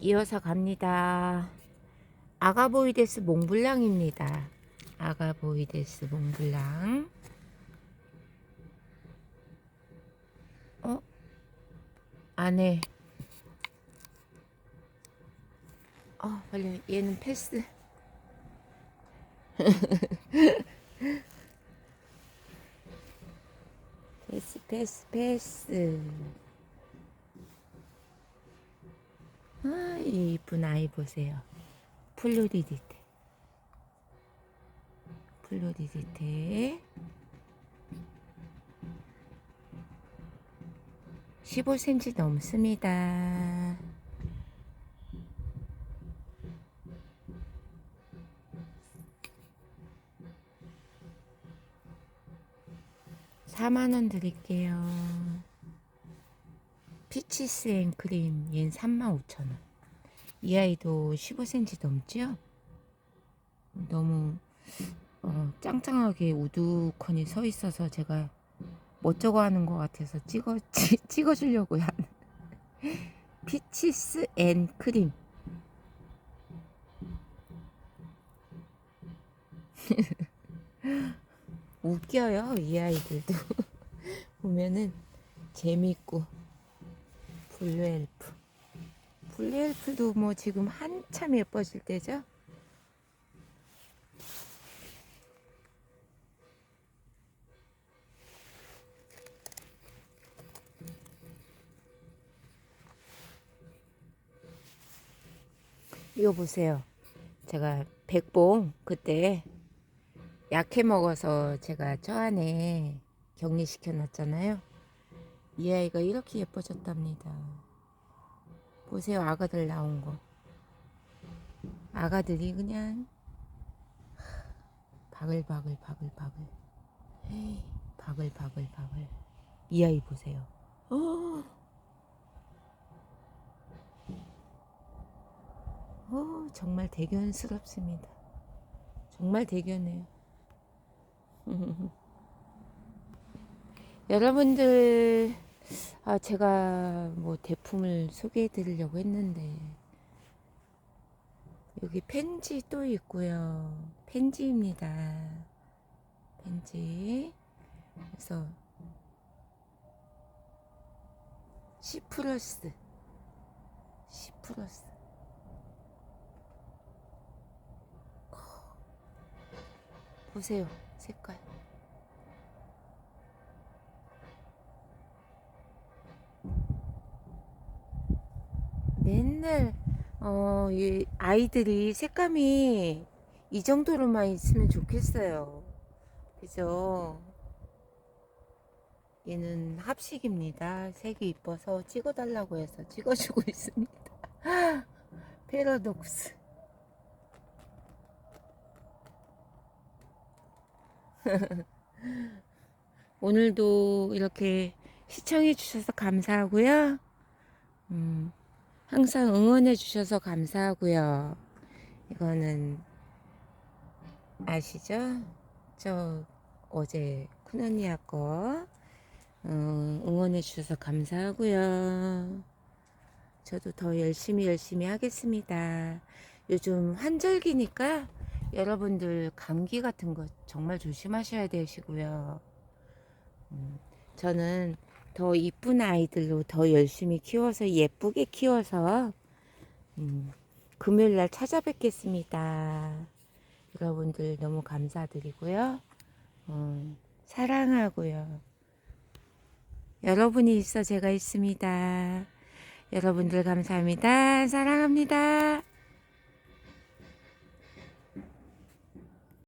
이어서 갑니다. 아가보이데스 몽블랑입니다. 아가보이데스 몽블랑. 어? 안에. 어, 빨리 얘는 패스. 패스, 패스, 패스. 아, 이 이쁜 아이 보세요. 플로리디테. 플로리디테. 15cm 넘습니다. 사만 원 드릴게요. 피치스 앤 크림 얘는 35,000원. 이 아이도 15cm 넘죠? 너무 어, 짱짱하게 우두커니 서 있어서 제가 멋쩍어 하는 것 같아서 찍어 찌, 찍어주려고 하는 피치스 앤 크림 웃겨요 이 아이들도 보면은 재밌고 블루엘프 블루엘프도 뭐 지금 한참 예뻐질 때죠 이거 보세요. 제가 백봉 그때 약해 먹어서 제가 저 안에 격리시켜 놨잖아요. 이 아이가 이렇게 예뻐졌답니다. 보세요. 아가들 나온 거. 아가들이 그냥 바글바글 바글바글 헤이, 바글바글 바글 이 아이 보세요. 어. 어, 정말 대견스럽습니다. 정말 대견해요. 여러분들, 아, 제가 뭐 대품을 소개해 드리려고 했는데, 여기 펜지 또 있고요. 펜지입니다. 펜지. 그래서, C 플러스. C 플러스. 보세요 색깔 맨날 어, 이 아이들이 색감이 이 정도로만 있으면 좋겠어요. 그죠? 얘는 합식입니다. 색이 이뻐서 찍어달라고 해서 찍어주고 있습니다. 패러독스. 오늘도 이렇게 시청해 주셔서 감사하고요. 음, 항상 응원해 주셔서 감사하고요. 이거는 아시죠? 저 어제 큰언니야 거 음, 응원해 주셔서 감사하고요. 저도 더 열심히 열심히 하겠습니다. 요즘 환절기니까 여러분들 감기 같은 거 정말 조심하셔야 되시고요. 음, 저는 더 이쁜 아이들로 더 열심히 키워서 예쁘게 키워서 음, 금요일 날 찾아뵙겠습니다. 여러분들 너무 감사드리고요. 음, 사랑하고요. 여러분이 있어 제가 있습니다. 여러분들 감사합니다. 사랑합니다.